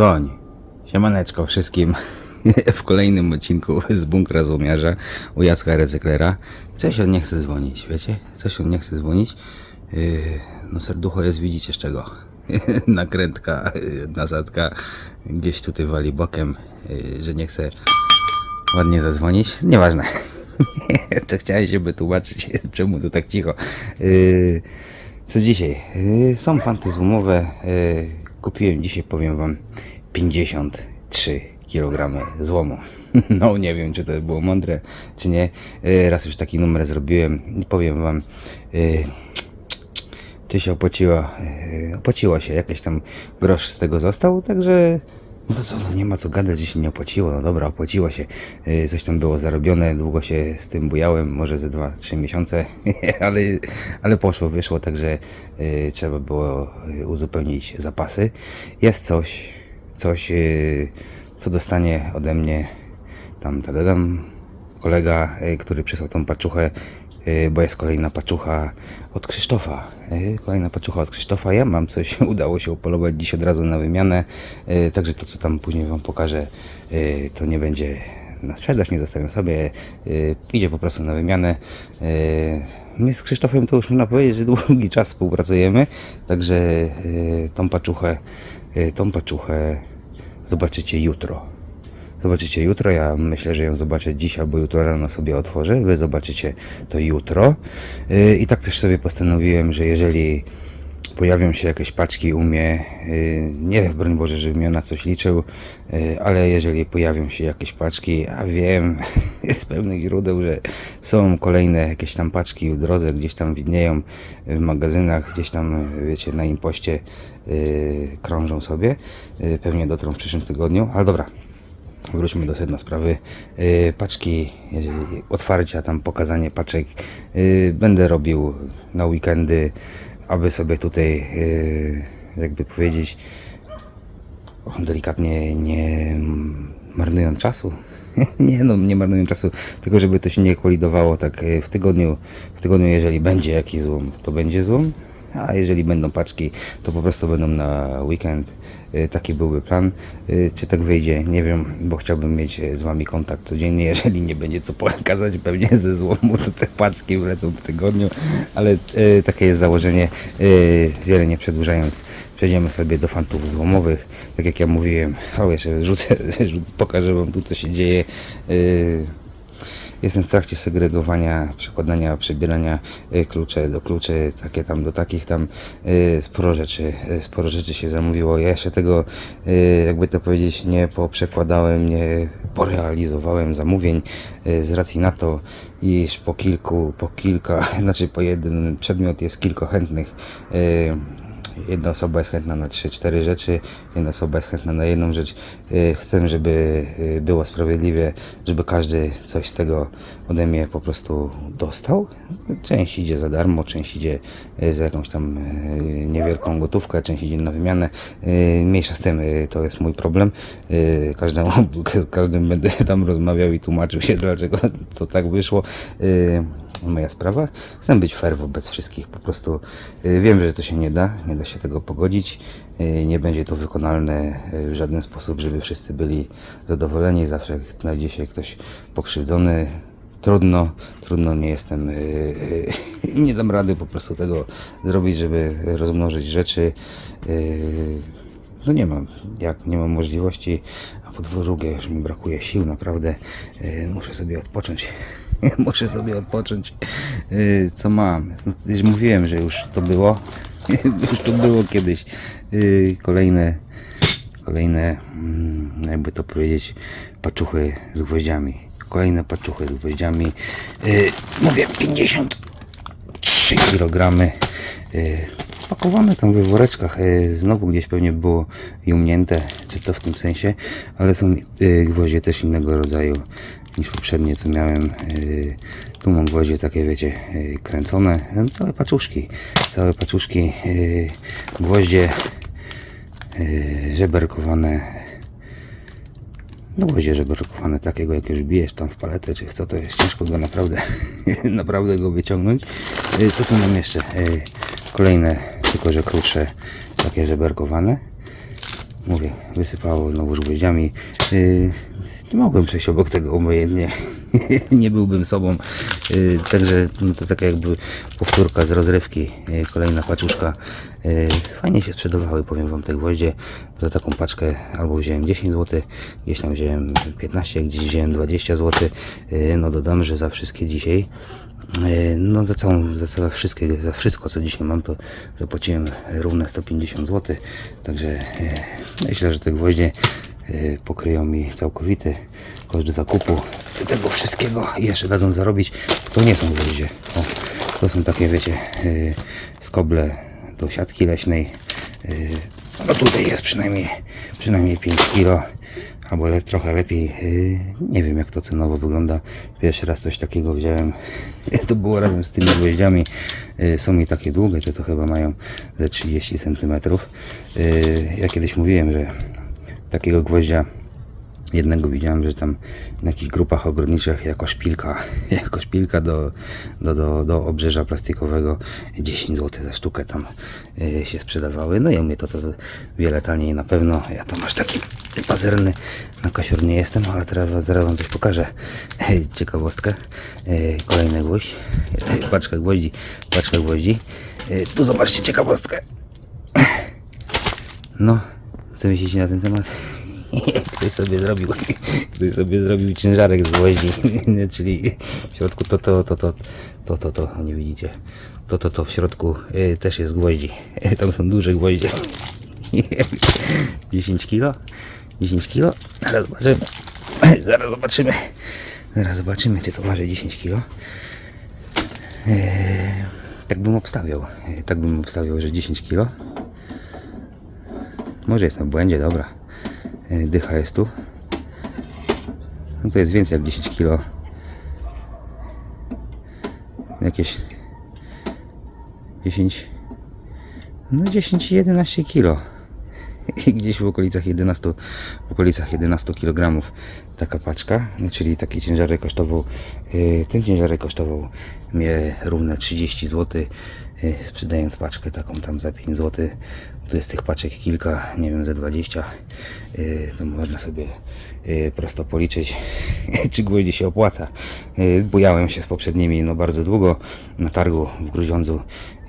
Koń. Siemaneczko wszystkim w kolejnym odcinku z bunkra złomiarza u Jacka Recyklera. Coś on nie chce dzwonić, wiecie? Coś on nie chce dzwonić. Yy, no serducho jest, widzicie z czego? Nakrętka, yy, nasadka gdzieś tutaj wali bokiem, yy, że nie chce ładnie zadzwonić. Nieważne. to chciałem się wytłumaczyć, czemu to tak cicho. Co dzisiaj? Są fanty złomowe. Kupiłem dzisiaj, powiem wam, 53 kg złomu. No nie wiem, czy to było mądre, czy nie. Yy, raz już taki numer zrobiłem i powiem wam, yy, to się opłaciło, yy, opłaciło się, jakiś tam grosz z tego został, także no to co, no nie ma co gadać, że się nie opłaciło, no dobra, opłaciło się, coś tam było zarobione, długo się z tym bujałem, może ze 2-3 miesiące, ale, ale poszło, wyszło, także trzeba było uzupełnić zapasy. Jest coś, coś, yy, co dostanie ode mnie tam, tadadam, kolega, y, który przysłał tą paczuchę, y, bo jest kolejna paczucha od Krzysztofa. Y, Kolejna paczucha od Krzysztofa. Ja mam coś, udało się upolować dziś od razu na wymianę, y, także to co tam później Wam pokażę, y, to nie będzie na sprzedaż, nie zostawiam sobie, y, idzie po prostu na wymianę. Y, My z Krzysztofem to już można powiedzieć, że długi czas współpracujemy, także y, tą paczuchę, y, tą paczuchę zobaczycie jutro. Zobaczycie jutro, ja myślę, że ją zobaczę dziś albo jutro rano sobie otworzę. Wy zobaczycie to jutro. Yy, I tak też sobie postanowiłem, że jeżeli pojawią się jakieś paczki u mnie, yy, nie broń Boże, żebym ja na coś liczył, yy, ale jeżeli pojawią się jakieś paczki, a wiem z pełnych źródeł, że są kolejne jakieś tam paczki w drodze, gdzieś tam widnieją w magazynach, gdzieś tam wiecie na impoście yy, krążą sobie, pewnie dotrą w przyszłym tygodniu, ale dobra, Wróćmy do sedna sprawy. Paczki, otwarcia, tam pokazanie paczek będę robił na weekendy, aby sobie tutaj, yy, jakby powiedzieć, delikatnie nie marnując czasu. nie no, nie marnując czasu, tylko żeby to się nie kolidowało tak yy, w tygodniu. W tygodniu, jeżeli będzie jakiś złom, to będzie złom. A jeżeli będą paczki, to po prostu będą na weekend. Y, Taki byłby plan. Y, Czy tak wyjdzie? Nie wiem, bo chciałbym mieć y, z Wami kontakt codziennie. Jeżeli nie będzie co pokazać, pewnie ze złomu, to te paczki wlecą w tygodniu, ale takie jest założenie. Wiele nie przedłużając, przejdziemy sobie do fantów złomowych. Tak jak ja mówiłem, o jeszcze rzucę, rzucę pokażę Wam tu, co się dzieje. Jestem w trakcie segregowania, przekładania, przebierania y, klucze do kluczy, takie tam do takich tam y, sporo rzeczy, y, sporo rzeczy się zamówiło. Ja jeszcze tego, jakby to powiedzieć, nie poprzekładałem, nie porealizowałem zamówień z racji na to, iż po kilku, po kilka, znaczy po jeden przedmiot jest kilka chętnych. Jedna osoba jest chętna na 3-4 rzeczy, jedna osoba jest chętna na jedną rzecz. Y, Chcę, żeby y, było sprawiedliwie, żeby każdy coś z tego ode mnie po prostu dostał. Część idzie za darmo, część idzie y, za jakąś tam niewielką gotówkę, część idzie na wymianę. Mniejsza z tym, to jest mój problem. Każdemu, każdym będę tam rozmawiał i tłumaczył się, dlaczego to tak wyszło. Moja sprawa. Chcę być fair wobec wszystkich. Po prostu y, wiem, że to się nie da, nie da się tego pogodzić. Y, Nie będzie to wykonalne y, w żaden sposób, żeby wszyscy byli zadowoleni. Zawsze znajdzie się ktoś pokrzywdzony. Trudno, trudno, nie jestem, nie dam rady po prostu tego zrobić, żeby rozmnożyć rzeczy. No nie mam, jak nie mam możliwości, a po drugie już mi brakuje sił, naprawdę muszę sobie odpocząć. muszę sobie odpocząć. Y, co mam? No, mówiłem, że już to było. już to było kiedyś. Y, kolejne, kolejne, mm, jakby to powiedzieć, paczuchy z gwoździami. Kolejne paczuchy z gwoździami. Y, mówię, 53 kg. Pakowane tam we woreczkach. Znowu gdzieś pewnie było jumnięte, czy co w tym sensie, ale są gwoździe też innego rodzaju niż poprzednie, co miałem. Y, Tu mam gwoździe takie, wiecie, y, kręcone. No, Całe paczuszki. Całe paczuszki. Gwoździe y, żeberkowane. No gwoździe żeberkowane takiego, jak już bijesz tam w paletę, czy w co to jest. Ciężko go naprawdę, naprawdę go wyciągnąć. Co tu mam jeszcze? Kolejne, tylko że krótsze, takie żeberkowane. mówię, wysypało znowu gwoździami. Yy, nie mogłem przejść obok tego obojętnie. nie byłbym sobą. Yy, także no to taka jakby powtórka z rozrywki. Yy, kolejna paczuszka. Yy, fajnie się sprzedawały, powiem wam te gwoździe. Za taką paczkę albo wziąłem 10 zł, gdzieś tam wziąłem 15, gdzieś wziąłem 20 zł. No dodam, że za wszystkie dzisiaj No za całą, za całe wszystkie, za wszystko co dzisiaj mam to zapłaciłem równe 150 zł. Także myślę, że te gwoździe pokryją mi całkowity koszt zakupu tego wszystkiego i jeszcze dadzą zarobić. To nie są gwoździe. To są takie wiecie e, skoble do siatki leśnej. E, No tutaj jest przynajmniej, przynajmniej 5 kg albo le, trochę lepiej. Nie wiem jak to cenowo wygląda. Pierwszy raz coś takiego wziąłem. To było razem z tymi gwoździami. Są mi takie długie, że to chyba mają ze 30 cm. Ja kiedyś mówiłem, że takiego gwoździa jednego widziałem, że tam na jakichś grupach ogrodniczych jako szpilka, jako szpilka do, do, do, do obrzeża plastikowego 10 zł za sztukę tam y, się sprzedawały. No i u mnie to, to, wiele taniej na pewno. Ja tam aż taki pazerny na kasior nie jestem, ale teraz zaraz wam coś pokażę. Ciekawostkę. Y, Kolejny gwoźdź. Paczka gwoździ. Paczka gwoździ. Y, Tu zobaczcie ciekawostkę. No, co myślicie na ten temat? Ktoś sobie zrobił, ktoś sobie zrobił ciężarek z gwoździ, czyli w środku to, to, to, to, to, to, to, nie widzicie, to, to, to w środku y, też jest gwoździ, tam są duże gwoździe, 10 kilo, 10 kilo, zaraz zobaczymy, zaraz zobaczymy, zaraz zobaczymy, czy to waży 10 kilo. Eee, tak bym obstawiał, e, tak bym obstawiał, że 10 kilo. Może jestem w błędzie, dobra. E, Dycha jest tu. No to jest więcej jak 10 kg. Jakieś 10 no 10-11 kg. I gdzieś w okolicach 11 w okolicach 11 kg taka paczka, no czyli taki ciężarek kosztował e, ten ciężarek kosztował mnie równe 30 zł sprzedając paczkę taką tam za 5 zł tu jest tych paczek kilka, nie wiem, ze 20 e, to można sobie e, prosto policzyć czy gwoździ się opłaca. Bujałem się z poprzednimi no bardzo długo na targu w Gruziądzu.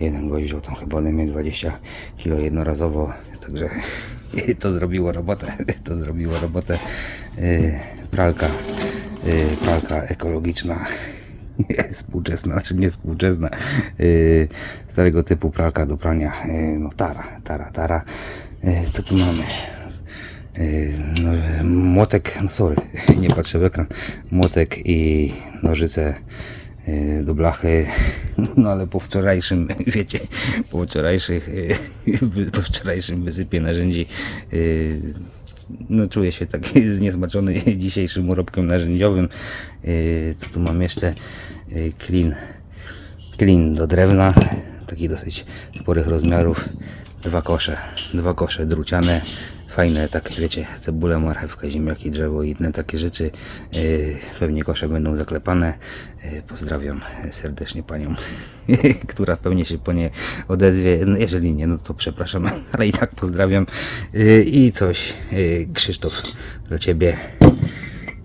Jeden gość wziął tam chyba ode mnie 20 kg jednorazowo także to zrobiło robotę to zrobiło robotę. Pralka pralka ekologiczna współczesna, znaczy nie współczesna e, starego typu pralka do prania e, no tara, tara, tara. E, co tu mamy? E, no, młotek, no sorry, nie patrzę w ekran. Młotek i nożyce e, do blachy, no ale po wczorajszym, wiecie, po wczorajszych, wy- po wczorajszym wysypie narzędzi e, no czuję się tak zniesmaczony dzisiejszym urobkiem narzędziowym. E, Co tu mam jeszcze? E, Klin, klin do drewna, taki dosyć sporych rozmiarów. Dwa kosze, dwa kosze druciane, fajne, tak wiecie, cebulę, marchewkę, ziemniaki, drzewo i inne takie rzeczy. Yy, Pewnie kosze będą zaklepane. Yy, Pozdrawiam serdecznie panią, która pewnie się po nie odezwie. No, jeżeli nie, no to przepraszam, ale i tak pozdrawiam. Yy, I coś, Krzysztof, dla ciebie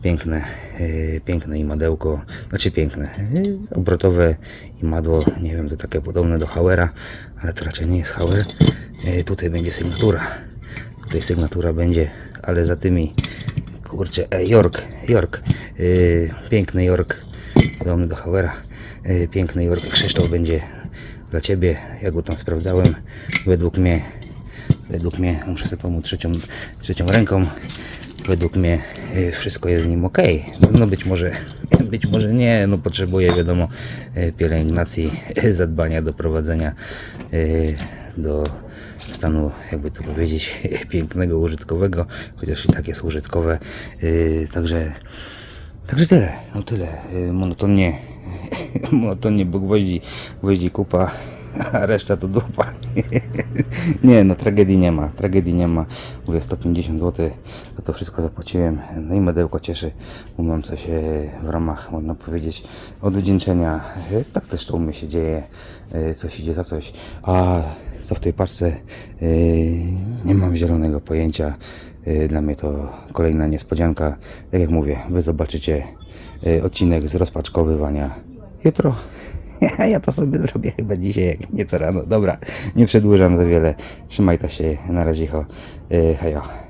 piękne, yy, piękne imadełko, znaczy piękne, yy, obrotowe imadło, nie wiem, to takie podobne do Hauera, ale to raczej nie jest Hauer. Yy, tutaj będzie sygnatura, tutaj sygnatura będzie, ale za tymi, kurczę, e, York, York, yy, piękny York, podobny do Hauera, yy, piękny York, Krzysztof będzie dla Ciebie, ja go tam sprawdzałem, według mnie, według mnie, muszę sobie pomóc trzecią, trzecią ręką, według mnie y, wszystko jest z nim ok. No być może, być może nie, no potrzebuje wiadomo y, pielęgnacji, y, zadbania, doprowadzenia y, do stanu, jakby to powiedzieć, pięknego, użytkowego, chociaż i tak jest użytkowe. Y, Także, także tyle, no tyle. Y, Monotonnie, monotonnie, bo gwoździ, gwoździ kupa, a reszta to dupa. nie, no tragedii nie ma, tragedii nie ma. Mówię 150 zł, to to wszystko zapłaciłem. No i medełko cieszy, bo mam coś e, w ramach, można powiedzieć, odwdzięczenia. Tak też to u mnie się dzieje, coś idzie za coś. A co w tej paczce, yy, nie mam zielonego pojęcia. Yy, Dla mnie to kolejna niespodzianka. Tak jak mówię, wy zobaczycie yy, odcinek z rozpaczkowywania jutro. Ja to sobie zrobię chyba dzisiaj, jak nie to rano. Dobra, nie przedłużam za wiele. Trzymaj ta się, na razie. Yy, hejo.